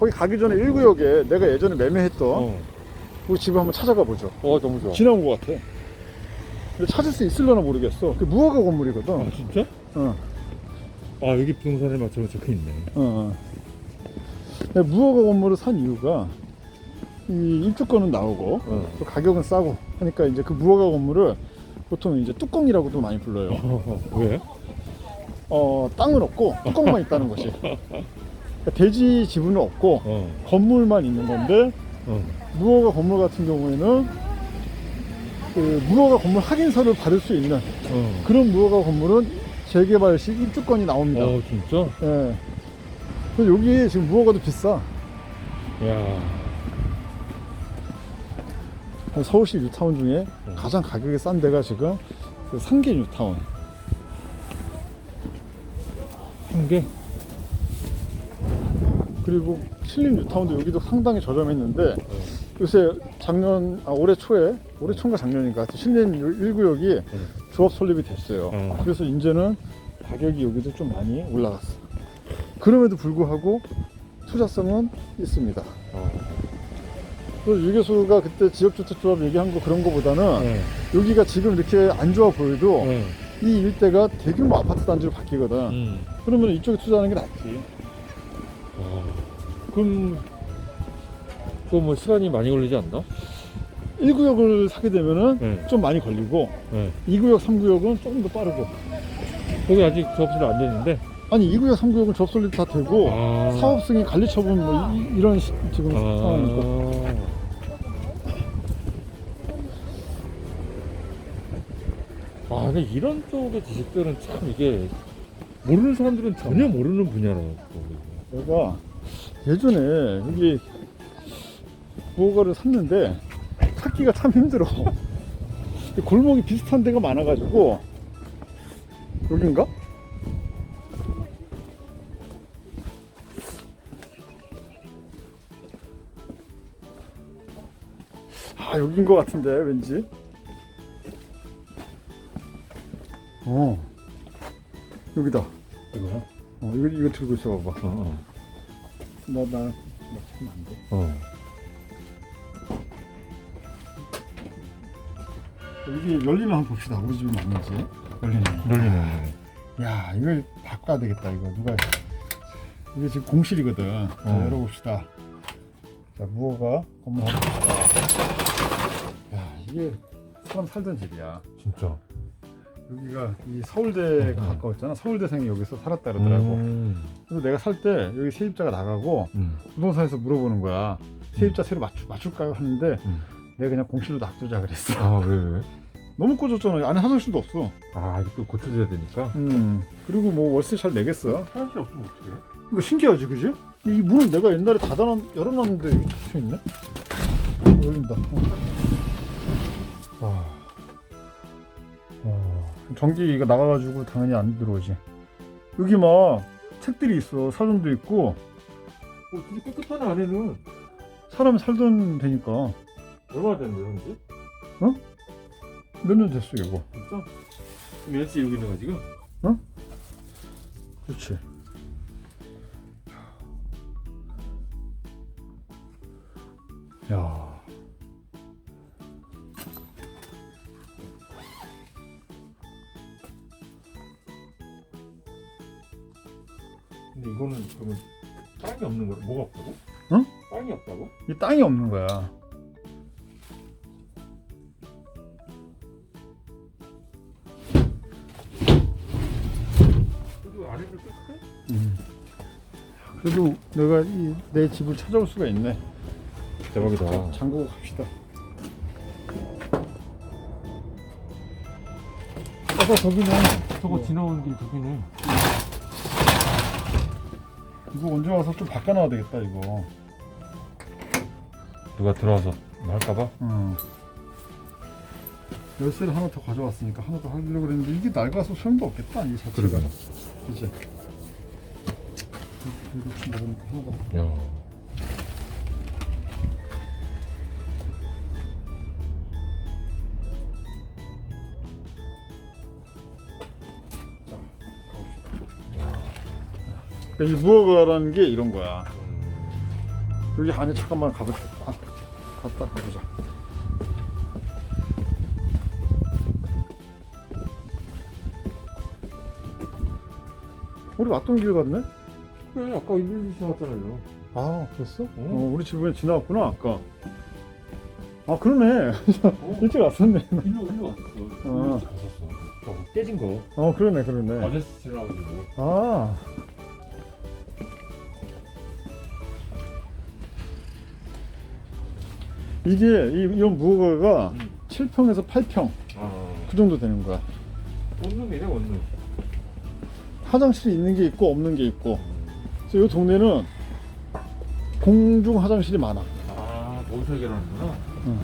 거기 가기 전에 1구역에 내가 예전에 매매했던 어. 그 집을 한번 찾아가 보죠. 어, 너무 좋아. 지나온 것 같아. 근데 찾을 수 있을려나 모르겠어. 그 무허가 건물이거든. 아, 진짜? 어, 아, 여기 부동산에 맞춰 적혀 있네. 어, 어. 무허가 건물을 산 이유가 이 입주권은 나오고 어. 또 가격은 싸고 하니까 이제 그 무허가 건물을 보통 이제 뚜껑이라고도 많이 불러요. 어, 왜? 어, 땅은 없고 뚜껑만 있다는 것이. 그러니까 대지 지분은 없고 어, 건물만 있는 건데 어. 무허가 건물 같은 경우에는 그 무허가 건물 확인서를 받을 수 있는 어. 그런 무허가 건물은 재개발 시 입주권이 나옵니다. 어, 진짜? 예. 그래서 여기 지금 무허가도 비싸. 야. 서울시 뉴타운 중에 음. 가장 가격이 싼 데가 지금 그 상계 뉴타운. 한 개? 그리고 신림 뉴타운도 여기도 상당히 저렴했는데 요새 작년 아 올해 초에 올해 초인가 작년인가 하여튼 신림 1구역이 음. 조합 설립이 됐어요. 어. 그래서 이제는 가격이 여기도 좀 많이 올라갔어. 그럼에도 불구하고 투자성은 있습니다. 어. 그래서 유교수가 그때 지역주택조합 얘기한 거 그런 거보다는 네. 여기가 지금 이렇게 안 좋아 보여도 네. 이 일대가 대규모 아파트 단지로 바뀌거든. 음. 그러면 이쪽에 투자하는 게 낫지. 어. 그럼, 그거 뭐 시간이 많이 걸리지 않나? 1구역을 사게 되면은 네. 좀 많이 걸리고 네. 2구역, 3구역은 조금 더 빠르고. 거기 아직 접수를 안 됐는데. 아니 2구역, 3구역은 접설립 다 되고 아. 사업 승인 관리 처분 뭐 이, 런 지금 상황이고. 아. 아, 근데 이런 쪽의 지식들은 참 이게 모르는 사람들은 전혀 모르는 분야라고. 내가 예전에 여기 부호가를 샀는데 찾기가 참 힘들어. 골목이 비슷한 데가 많아가지고 여긴가? 아 여긴 것 같은데 왠지. 어 여기다. 이거야? 어 이거 이거 들고 있어 봐봐. 어, 어. 나나 나 찾으면 안 돼. 어. 이게 열리면 한번 봅시다. 우리 집이 맞는지. 열리네. 열리네. 야, 이걸 바꿔야 되겠다. 이거 누가 이게 지금 공실이거든. 자, 어. 열어봅시다. 자, 무허가 건물 봅시다. 야, 이게 사람 살던 집이야. 진짜. 여기가 이 서울대가 음. 가까웠잖아. 서울대생이 여기서 살았다 그러더라고. 음. 그래서 내가 살 때 여기 세입자가 나가고 음. 부동산에서 물어보는 거야. 세입자 새로 맞추, 맞출까요? 하는데 음. 내가 그냥 공실로 놔두자 그랬어. 아, 왜, 왜? 너무 꺼졌잖아. 안에 화장실도 없어. 아, 이거 또 고쳐줘야 되니까. 음. 그리고 뭐 월세 잘 내겠어. 화장실 없으면 어떡해? 이거 신기하지, 그지? 이 문은 내가 옛날에 닫아놨, 열어놨는데 이게 닫혀 있네? 어, 열린다. 어. 전기 이거 나가가지고 당연히 안 들어오지. 여기 막 책들이 있어. 서점도 있고. 어, 진짜 깨끗하네, 안에는. 사람이 살던 데니까. 얼마나 됐는데, 현지? 몇년 됐어, 이거. 진짜? 그럼 연씨 여기 있는 거야, 지금? 그렇지. 야. 근데 이거는 그러면 땅이 없는 거야? 뭐가 없다고? 응? 땅이 없다고? 이 땅이 없는 거야. 그래도 안에도 깨끗해? 음. 그래도 내가 이 내 집을 찾아올 수가 있네. 대박이다. 잠그고 갑시다. 아까 저기는 저거 뭐, 지나오는 길 저기네. 이거 언제 와서 좀 바꿔놔야 되겠다 이거. 누가 들어와서 뭐 할까봐? 응. 열쇠를 하나 더 가져왔으니까 하나 더 하려고 그랬는데 이게 낡아서 소용도 없겠다 이 자체가. 그러게. 그치? 이렇게 먹으니까 하나 더. 야. 이 무허가라는 게 이런 거야. 음. 여기 안에 잠깐만 가보자. 아, 갔다 가보자. 우리 왔던 길 같네? 그래 아까 일일이 지나갔잖아요 아, 그랬어? 어. 어, 우리 집에 지나왔구나, 아까. 아, 그러네. 어? 일찍 왔었네. 일로 일로 왔었어 어. 일로 갔었어 저거 깨진 거 어, 그러네, 그러네. 아저씨 지나가지고 아. 이게, 이, 이런 무허가가 음. 7평에서 8평. 아 그 정도 되는 거야. 원룸이네 원룸 화장실이 있는 게 있고, 없는 게 있고. 그래서 이 동네는 공중 화장실이 많아. 아 거기서 해결하는구나 응.